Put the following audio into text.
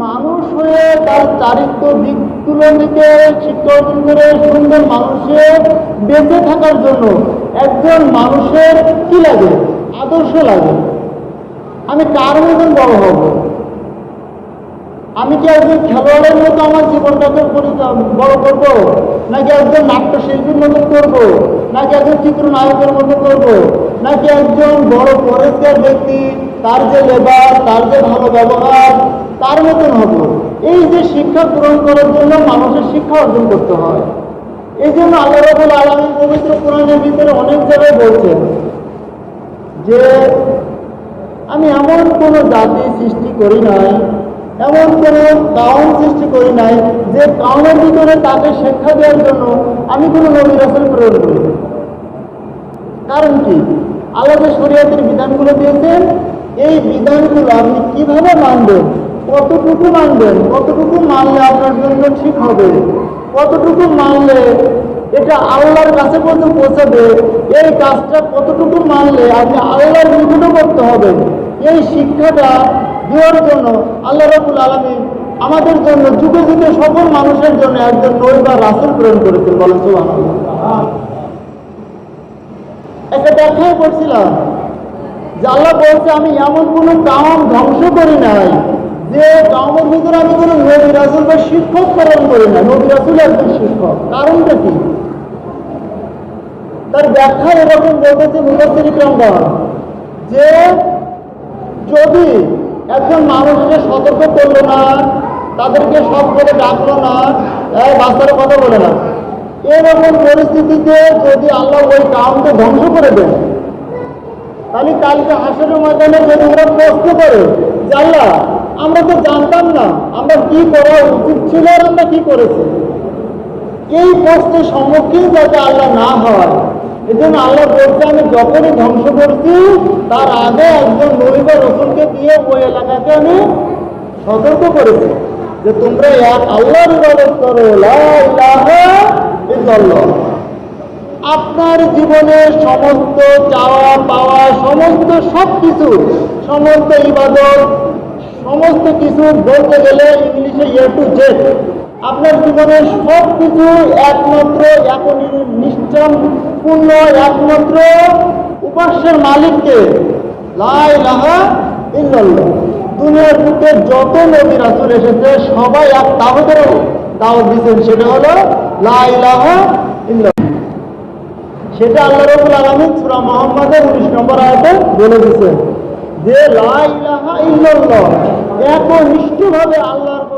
মানুষ হয়ে তার চারিত্র দিকগুলো অর্জন করে সুন্দর মানুষে বেঁচে থাকার জন্য একজন মানুষের কি লাগে? আদর্শ লাগে। আমি কার মতন বড় হব? আমি কি একজন খেলোয়াড়ের মতো আমার জীবনটাকে বড় করব? নাকি একজন নাট্যশিল্পীর মতো করব? নাকি একজন চিত্রনায়কের মতো করব? নাকি একজন বড় পরিষ্কার ব্যক্তি, তার যে লেবার তার যে ভালো ব্যবহার তার মতন হব এই যে শিক্ষা পূরণ করার জন্য মানুষের শিক্ষা অর্জন করতে হয়। এই জন্য আল্লাহ রাবুল আলমী পবিত্র কোরআনের ভিতরে অনেক জায়গায় বলছেন যে, আমি এমন কোনো জাতি সৃষ্টি করি নাই, এমন কোনো কাউন সৃষ্টি করি নাই যে কাউনের ভিতরে তাকে শিক্ষা দেওয়ার জন্য আমি কোনো নবী রাসেল প্রেরণ করি কারণ কি? আল্লাহ শরীয়তের বিধানগুলো দিয়েছেন, এই বিধানগুলো আপনি কীভাবে মানবেন? কতটুকু মানবেন, কতটুকু মানলে আপনার জন্য ঠিক হবে? কতটুকু মানলে এটা আল্লাহর কাছে পর্যন্ত পৌঁছাবে? এই কাজটা কতটুকু মানলে আপনি আল্লাহর নিকটও করতে হবে? এই শিক্ষাটা দেওয়ার জন্য আল্লাহ রবুল আলমী আমাদের জন্য, যুগে যুগে সকল মানুষের জন্য একজন নই বা রাসুল প্রেরণ করেছেন। বলেন সুবহানাল্লাহ। একটা ব্যাখ্যায় করছিলাম যে আল্লাহ বলছে, আমি এমন কোনো কাম ধ্বংস করি নাই যে কামের ভিতরে আমি কোনো নবী রাসুল বা শিক্ষক প্রেরণ করি না, নবী রাসুল একজন শিক্ষক। কারণটা কি? তার ব্যাখ্যা এরকম বলতেছে মুখস্থির ইকরামগণ যে যদি একজন মানুষকে সতর্ক করল না, তাদেরকে সব করে ডাকলো না এই বাচ্চার কথা বলে না, এরকম পরিস্থিতিতে যদি আল্লাহ ওই কামকে ধ্বংস করে দেন, তাহলে কালকে হাসের ময়দানে যদি ওরা প্রশ্ন করে যে আল্লাহ আমরা তো জানতাম না, আমরা কি করা উচিত ছিল আর আমরা কি করেছি। এই প্রশ্নের সম্মুখীন যাতে আল্লাহ না হয় এই জন্য আল্লাহ বলছে, আমি যখনই ধ্বংস করছি, তার আগে একজন নবী বা রসুলকে দিয়ে ওই এলাকাকে আমি সতর্ক করেছি, যে তোমরা এক আল্লাহর আপনার জীবনের সমস্ত চাওয়া পাওয়া সমস্ত সব কিছু সমস্ত ইবাদত সমস্ত কিছু বলতে গেলে ইংলিশে এ টু জেড। আপনার জীবনের সব কিছু একমাত্র এখন নিশ্চম পূর্ণ একমাত্র উপাস্যের মালিককে। লাই লাহা ইল্লাল্লাহ। দুনিয়ার বুকে যত নবী রাসুল এসেছে, সবাই এক তাহদের দাওয়াত দিচ্ছেন সেটা হলো লাই লাহা ইল্লাল্লাহ। সেটা আল্লাহ রবুল আলমিন সুরা মোহাম্মদের উনিশ নম্বর আয়তে বলে দিচ্ছেন যে লাই লাহা ইল্লাল্লাহ। একনিষ্ঠভাবে আল্লাহর প্রতি